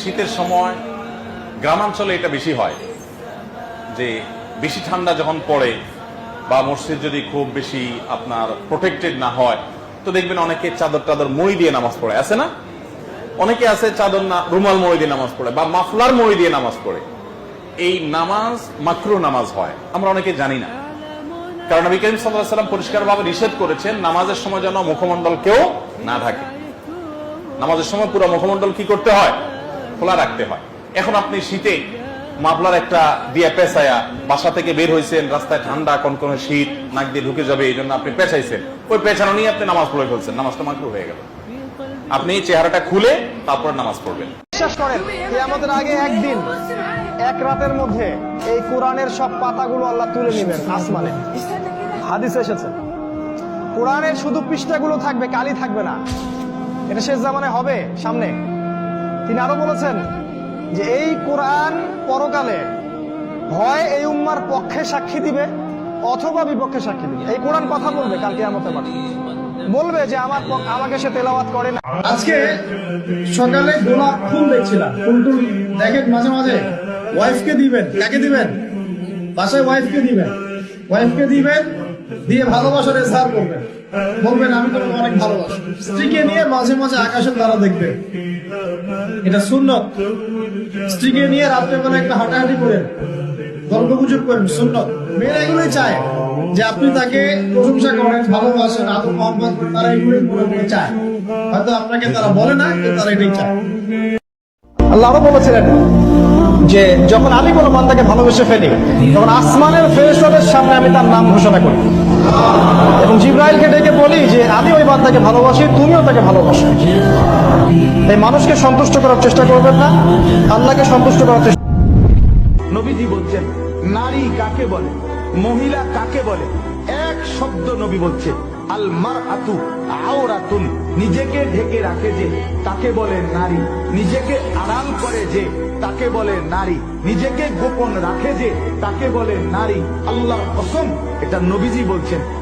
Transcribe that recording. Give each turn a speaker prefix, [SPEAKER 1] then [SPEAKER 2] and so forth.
[SPEAKER 1] শীতের সময় গ্রামাঞ্চলে এটা বেশি হয়, যে বেশি ঠান্ডা যখন পড়ে বা মসজিদ যদি খুব বেশি আপনার প্রোটেক্টেড না হয়, তো দেখবেন অনেকে চাদর টাদর মই দিয়ে নামাজ পড়ে। আছে না? অনেকে আছে চাদর না, রুমাল মই দিয়ে নামাজ পড়ে বা মাফলার মই দিয়ে নামাজ পড়ে। এই নামাজ মাকরু নামাজ হয়, আমরা অনেকে জানি না। কারণ নবী করিম সাল্লাম পরিষ্কারভাবে নিষেধ করেছেন, নামাজের সময় যেন মুখমণ্ডল কেউ না ঢাকে। নামাজের সময় পুরো মুখমণ্ডল কি করতে হয়? খোলা রাখতে হয়। এখন আপনি শীতে মাফলার একটা দিয়া পেঁচায়া বাসা থেকে বের হয়েছেন রাস্তায় ঠান্ডা, কনকনে শীত, নাক দিয়ে ঢুকে যাবে, এই জন্য আপনি পেঁচাইছেন। ওই পেঁচানো নিয়ে আপনি নামাজ পড়ে ফেলছেন, নামাজটা মাকরু হয়ে গেল। আপনি চেহারাটা খুলে তারপর নামাজ পড়বেন।
[SPEAKER 2] বিশ্বাস করেন আমাদের আগে একদিন, এক রাতের মধ্যে এই কোরআনের সব পাতাগুলো আল্লাহ তুলে নেবেন আসমানে। হাদিস এসেছে। কোরআনের শুধু পৃষ্ঠাগুলো থাকবে, কালি থাকবে না। এটা শেষ জামানে হবে, সামনে। তিনি আরও বলেছেন যে এই কোরআন পরকালে হয় এই উম্মার পক্ষে সাক্ষী দিবে অথবা বিপক্ষে সাক্ষী দিবে। এই কোরআন কথা বলবে কালকে আমাদের মাঠে। বলবে যে আমার আমাকে সে তেলাওয়াত করে না।
[SPEAKER 3] আজকে সকালে গোলাপ ফুল দেখছিলাম। ফুল টুল দেখেন মাঝে মাঝে। ওয়াইফকে দিবেন। কাকে দিবেন? বাসায় ওয়াইফকে দিবেন। ওয়াইফকে দিবেন। দিয়ে ভালোবাসার এজহার করবেন। বলবেন, আমি তোমাকে অনেক ভালোবাসি। স্ত্রীকে নিয়ে মাঝে মাঝে আকাশের তারা দেখবেন এটা সুন্নত। স্ত্রীকে নিয়ে রাত্রেবেলা একটা হাঁটাহাঁটি করেন গল্প গুজব করেন, সুন্নত। মেয়েরা এগুলোই চায় যে আপনি তাকে প্রশংসা করেন, ভালোবাসেন, আদর মোহাম্মদ তারা এগুলোই মনে মনে চায়। হয়তো আপনাকে তারা বলে না তারা এটাই চায়।
[SPEAKER 2] আল্লাহ আরও বলেছিলেন যে যখন আমি কোনো বান্দাকে ভালোবেসে ফেলি, তখন আসমানের ফেরেশতাদের সামনে আমি তার নাম ঘোষণা করি। এবং জিব্রাইলকে ডেকে বলি যে আমি ওই বান্দাকে ভালোবাসি, তুমিও তাকে ভালোবাসো। তাই মানুষকে সন্তুষ্ট করার চেষ্টা করবেন না, আল্লাহকে সন্তুষ্ট করার চেষ্টা
[SPEAKER 4] নবীজি বলছেন, নারী কাকে বলে? মহিলা কাকে বলে? এক শব্দ নবী বলছে, আল মার আতু নিজেকে ঢেকে রাখে যে, তাকে বলে নারী। নিজেকে আরাম করে যে, তাকে বলে নারী। নিজেকে গোপন রাখে যে, তাকে বলে নারী। আল্লাহ কসম, এটা নবীজি বলছেন।